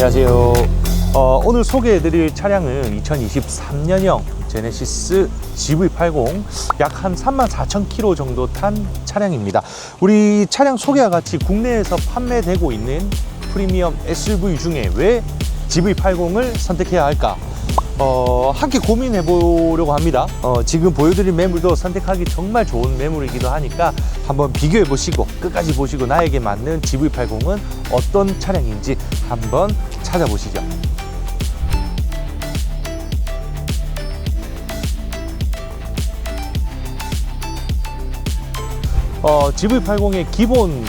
안녕하세요. 어, 오늘 소개해드릴 차량은 2023년형 제네시스 GV80 약 한 34,000km 정도 탄 차량입니다. 우리 차량 소개와 같이 국내에서 판매되고 있는 프리미엄 SUV 중에 왜 GV80을 선택해야 할까? 어, 함께 고민해 보려고 합니다. 어, 지금 보여드린 매물도 선택하기 정말 좋은 매물이기도 하니까 한번 비교해 보시고 끝까지 보시고 나에게 맞는 GV80은 어떤 차량인지 한번 찾아보시죠. 어, GV80의 기본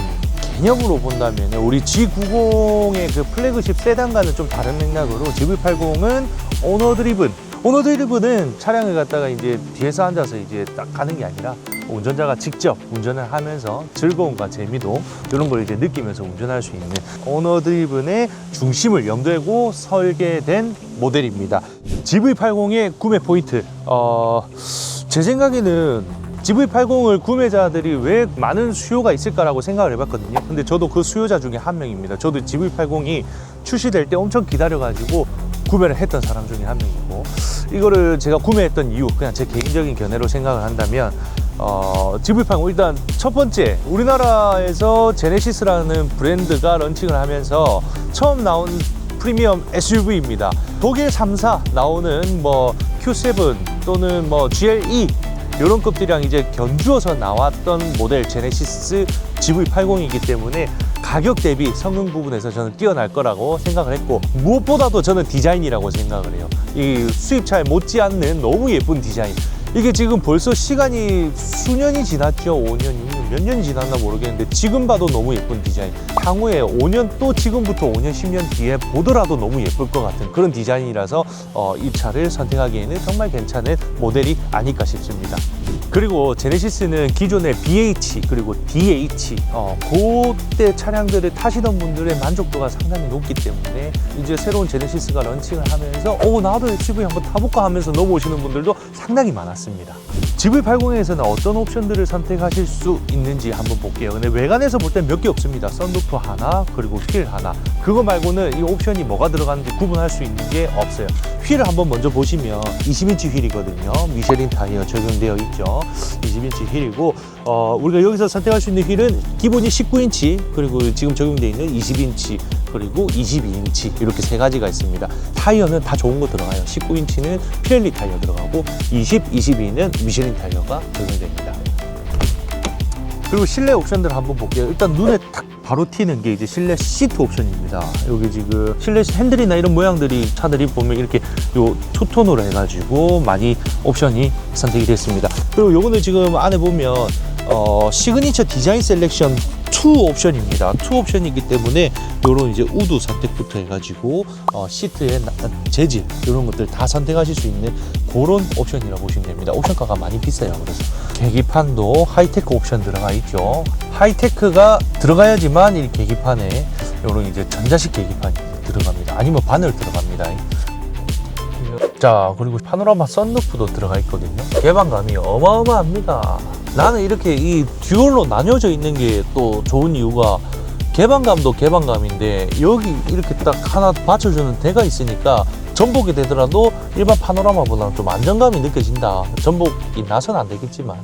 개념으로 본다면 우리 G90의 그 플래그십 세단과는 좀 다른 맥락으로 GV80은 오너 드리븐 오너 드리븐은 차량을 갖다가 이제 뒤에서 앉아서 이제 딱 가는 게 아니라 운전자가 직접 운전을 하면서 즐거움과 재미도 이런 걸 이제 느끼면서 운전할 수 있는 오너 드리븐의 중심을 염두에고 설계된 모델입니다. GV80의 구매 포인트 어, 제 생각에는 GV80을 구매자들이 왜 많은 수요가 있을까라고 생각을 해봤거든요. 근데 저도 그 수요자 중에 한 명입니다. 저도 GV80이 출시될 때 엄청 기다려가지고 구매를 했던 사람 중에 한 명이고 이거를 제가 구매했던 이유 그냥 제 개인적인 견해로 생각을 한다면 어, GV80 일단 첫 번째 우리나라에서 제네시스라는 브랜드가 런칭을 하면서 처음 나온 프리미엄 SUV입니다. 독일 3사 나오는 뭐 Q7 또는 뭐 GLE 이런 급들이랑 이제 견주어서 나왔던 모델 제네시스 GV80이기 때문에 가격 대비 성능 부분에서 저는 뛰어날 거라고 생각을 했고 무엇보다도 저는 디자인이라고 생각을 해요. 이 수입차에 못지않는 너무 예쁜 디자인. 이게 지금 벌써 시간이 수년이 지났죠. 5년, 6년, 몇 년이 지났나 모르겠는데 지금 봐도 너무 예쁜 디자인. 향후에 5년 또 지금부터 5년, 10년 뒤에 보더라도 너무 예쁠 것 같은 그런 디자인이라서 어, 이 차를 선택하기에는 정말 괜찮은 모델이 아닐까 싶습니다. 그리고 제네시스는 기존의 BH 그리고 DH 어, 그때 차량들을 타시던 분들의 만족도가 상당히 높기 때문에 이제 새로운 제네시스가 런칭을 하면서 오 나도 SUV 한번 타볼까 하면서 넘어오시는 분들도 상당히 많았습니다. GV80에서는 어떤 옵션들을 선택하실 수 있는지 한번 볼게요. 근데 외관에서 볼 땐 몇 개 없습니다. 썬루프 하나 그리고 휠 하나. 그거 말고는 이 옵션이 뭐가 들어가는지 구분할 수 있는 게 없어요. 휠을 한번 먼저 보시면 20인치 휠이거든요. 미쉐린 타이어 적용되어 있죠. 20인치 휠이고 어, 우리가 여기서 선택할 수 있는 휠은 기본이 19인치 그리고 지금 적용되어 있는 20인치 그리고 22인치 이렇게 세 가지가 있습니다. 타이어는 다 좋은 거 들어가요. 19인치는 피렐리 타이어 들어가고 20, 22는 미쉐린 타이어가 적용됩니다. 그리고 실내 옵션들 한번 볼게요. 일단 눈에 딱 바로 튀는 게 이제 실내 시트 옵션입니다. 여기 지금 실내 핸들이나 이런 모양들이 차들이 보면 이렇게 요 투톤으로 해가지고 많이 옵션이 선택이 됐습니다. 그리고 요거는 지금 안에 보면 어, 시그니처 디자인 셀렉션 2 옵션입니다. 2 옵션이기 때문에 요런 이제 우드 선택부터 해가지고 어, 시트의 나- 재질 이런 것들 다 선택하실 수 있는 그런 옵션이라고 보시면 됩니다. 옵션가가 많이 비싸요. 그래서 계기판도 하이테크 옵션 들어가 있죠. 하이테크가 들어가야지만 이 계기판에 요런 이제 전자식 계기판이 들어갑니다. 아니면 바늘 들어갑니다. 자 그리고 파노라마 썬루프도 들어가 있거든요 개방감이 어마어마합니다 나는 이렇게 이 듀얼로 나뉘어져 있는 게 또 좋은 이유가 개방감도 개방감인데 여기 이렇게 딱 하나 받쳐주는 대가 있으니까 전복이 되더라도 일반 파노라마보다는 좀 안정감이 느껴진다. 전복이 나서는 안 되겠지만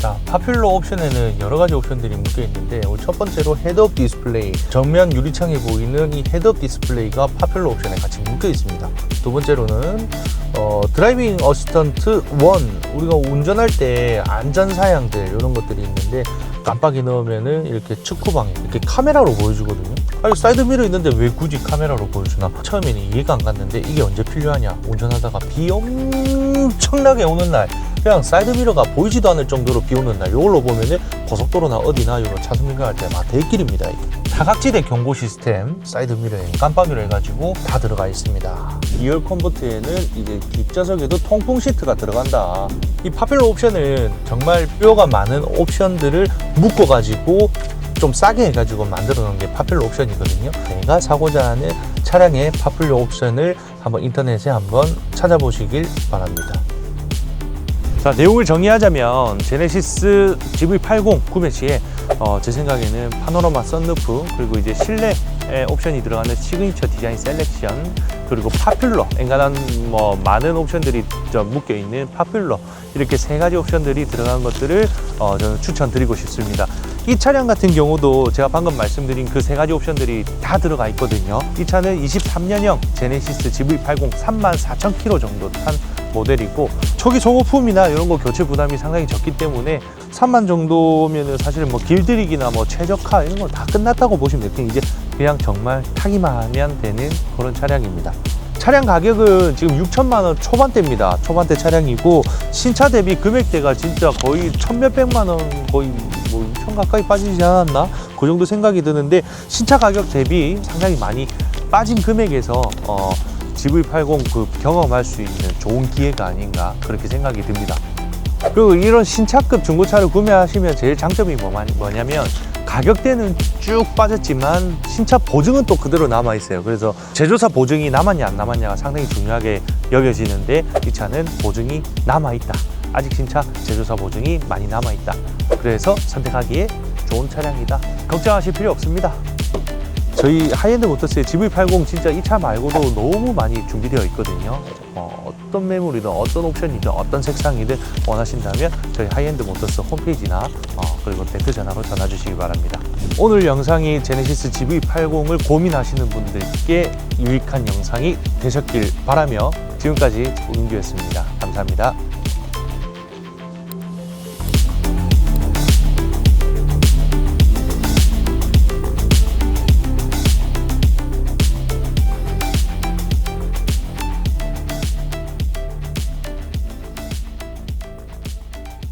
자, 파퓰러 옵션에는 여러 가지 옵션들이 묶여 있는데 첫 번째로 헤드업 디스플레이 정면 유리창에 보이는 이 헤드업 디스플레이가 파퓰러 옵션에 같이 묶여 있습니다. 두 번째로는 어, 드라이빙 어시스턴트 1 우리가 운전할 때 안전 사양들 이런 것들이 있는데 깜빡이 넣으면은 이렇게 측후방에 이렇게 카메라로 보여주거든요. 아니 사이드 미러 있는데 왜 굳이 카메라로 보여주나? 처음에는 이해가 안 갔는데 이게 언제 필요하냐? 운전하다가 비 엄청나게 오는 날 그냥 사이드 미러가 보이지도 않을 정도로 비 오는 날 이걸로 보면은 고속도로나 어디나 이런 차선 변경할 때막 대길입니다. 이게. 다각지대 경고 시스템 사이드 미러에 깜빡이로 해가지고 다 들어가 있습니다. 2열 컨버트에는 이제 뒷좌석에도 통풍 시트가 들어간다. 이 파퓰러 옵션은 정말 뼈가 많은 옵션들을 묶어가지고 좀 싸게 해가지고 만들어 놓은 게 파퓰러 옵션이거든요. 내가 사고자 하는 차량의 파퓰러 옵션을 한번 인터넷에 한번 찾아보시길 바랍니다. 자 내용을 정리하자면 제네시스 GV80 구매 시에 어, 제 생각에는 파노라마 썬루프 그리고 이제 실내 에 옵션이 들어가는 시그니처 디자인 셀렉션 그리고 파퓰러 엔간한 뭐 많은 옵션들이 좀 묶여 있는 파퓰러 이렇게 세 가지 옵션들이 들어간 것들을 어, 저는 추천드리고 싶습니다. 이 차량 같은 경우도 제가 방금 말씀드린 그 세 가지 옵션들이 다 들어가 있거든요. 이 차는 23년형 제네시스 GV80 34,000km 정도 탄 모델이고 초기 소모품이나 이런 거 교체 부담이 상당히 적기 때문에 3만 정도면은 사실은 뭐 길들이기나 뭐 최적화 이런 거다 끝났다고 보시면 돼요. 이제 그냥 정말 타기만 하면 되는 그런 차량입니다. 차량 가격은 지금 6천만 원 초반대입니다. 초반대 차량이고 신차 대비 금액대가 진짜 거의 천몇백만 원 거의 뭐 6천 가까이 빠지지 않았나? 그 정도 생각이 드는데 신차 가격 대비 상당히 많이 빠진 금액에서 어, GV80 그 경험할 수 있는 좋은 기회가 아닌가 그렇게 생각이 듭니다. 그리고 이런 신차급 중고차를 구매하시면 제일 장점이 뭐마- 뭐냐면 가격대는 쭉 빠졌지만 신차 보증은 또 그대로 남아 있어요. 그래서 제조사 보증이 남았냐 안 남았냐가 상당히 중요하게 여겨지는데 이 차는 보증이 남아 있다. 아직 신차 제조사 보증이 많이 남아 있다. 그래서 선택하기에 좋은 차량이다. 걱정하실 필요 없습니다. 저희 하이엔드 모터스의 GV80 진짜 이 차 말고도 너무 많이 준비되어 있거든요. 어, 떤 매물이든 어떤 옵션이든 어떤 색상이든 원하신다면 저희 하이엔드 모터스 홈페이지나 어, 그리고 댓글 전화로 전화 주시기 바랍니다. 오늘 영상이 제네시스 GV80을 고민하시는 분들께 유익한 영상이 되셨길 바라며 지금까지 우민규였습니다. 감사합니다.